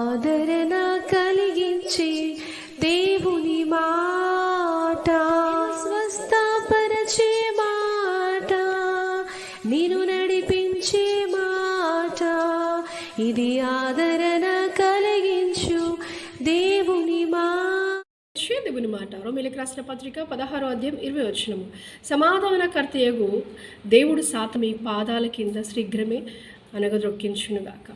ఆదరణ కలిగించి దేవుని మాట. స్వస్థపరచే మాట. నేను నడిపించే మాట. ఇది ఆదరణ కలిగించు దేవుని మా. దేవుని మాట. రోమిలకు రాసిన పత్రిక పదహారో అధ్యాయం ఇరవై వచ్చినము సమాధానకర్తయగు దేవుడు సాతమి పాదాల కింద శీఘ్రమే అనగదొక్కించునుగాక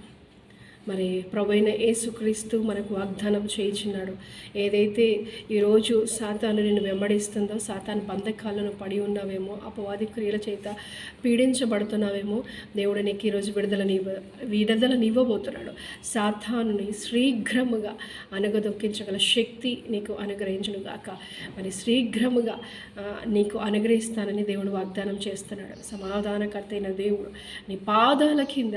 మరి ప్రభైన యేసుక్రీస్తు మనకు వాగ్దానం చేయించున్నాడు ఏదైతే ఈరోజు సాతాను నిన్ను వెంబడిస్తుందో సాతాను బంధకాలను పడి ఉన్నావేమో అపవాది క్రియల చేత పీడించబడుతున్నావేమో దేవుడు నీకు ఈరోజు విడుదలనివ్వ విడుదలనివ్వబోతున్నాడు సాతానుని శీఘ్రముగా అనగదొక్కించగల శక్తి నీకు అనుగ్రహించను గాక. మరి శీఘ్రముగా నీకు అనుగ్రహిస్తానని దేవుడు వాగ్దానం చేస్తున్నాడు. సమాధానకర్త అయిన దేవుడు నీ పాదాల కింద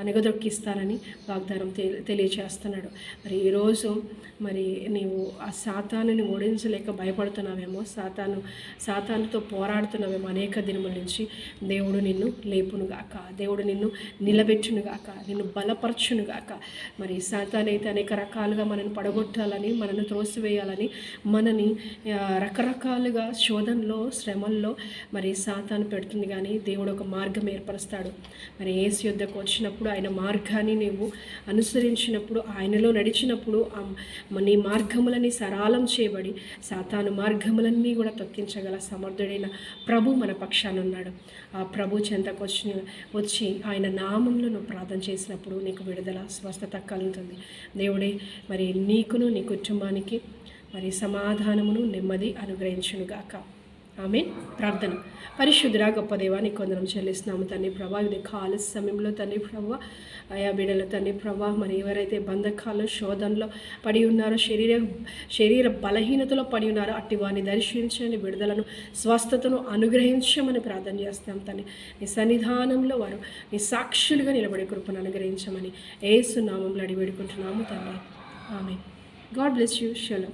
అనగదొక్కిస్తానని వాగ్దానం తె- తెలియచేస్తున్నాడు. మరి ఈరోజు మరి నీవు ఆ సాతానుని ఓడించలేక భయపడుతున్నావేమో సాతాను సాతానుతో పోరాడుతున్నావేమో అనేక దినముల నుంచి దేవుడు నిన్ను లేపునుగాక దేవుడు నిన్ను నిలబెట్టునుగాక నిన్ను బలపరచునుగాక. మరి సాతానైతే అయితే అనేక రకాలుగా మనని పడగొట్టాలని మనను త్రోసివేయాలని మనని రకరకాలుగా శోధనలో శ్రమల్లో మరి సాతాను పెడుతుంది కానీ దేవుడు ఒక మార్గం ఏర్పరుస్తాడు. మరి ఏసు యుద్ధకు వచ్చినప్పుడు ఆయన మార్గాన్ని నీవు అనుసరించినప్పుడు ఆయనలో నడిచినప్పుడు నీ మార్గములని సరాలం చేయబడి సాతాను మార్గములన్నీ కూడా తొక్కించగల సమర్థుడైన ప్రభు మన పక్షాన ఉన్నాడు. ఆ ప్రభు చెంతకు వచ్చి వచ్చి ఆయన నామంలో నువ్వు ప్రార్థన చేసినప్పుడు నీకు విడుదల స్వస్థత కలుగుతుంది. దేవుడే మరి నీకును నీ కుటుంబానికి మరి సమాధానమును నెమ్మది అనుగ్రహించునుగాక. ఆమె ప్రార్థన. పరిశుద్ధురా గొప్ప దేవానికి కొందరం చెల్లిస్తున్నాము తండ్రి ప్రభా. ఇది కాల సమయంలో తండ్రి ప్రభా ఆయా బిడల తండ్రి ప్రభా మరి ఎవరైతే బంధకాలు శోధనలో పడి ఉన్నారో శరీర శరీర బలహీనతలో పడి ఉన్నారో అట్టి వారిని దర్శించని విడుదలను స్వస్థతను అనుగ్రహించమని ప్రార్థన చేస్తాం తండ్రి. నీ సన్నిధానంలో వారు నీ సాక్షులుగా నిలబడే కృపను అనుగ్రహించమని ఏసు నామంలో అడిగి వేడుకుంటున్నాము తండ్రి. ఆమె గాడ్ బ్లెస్ యూ. షలో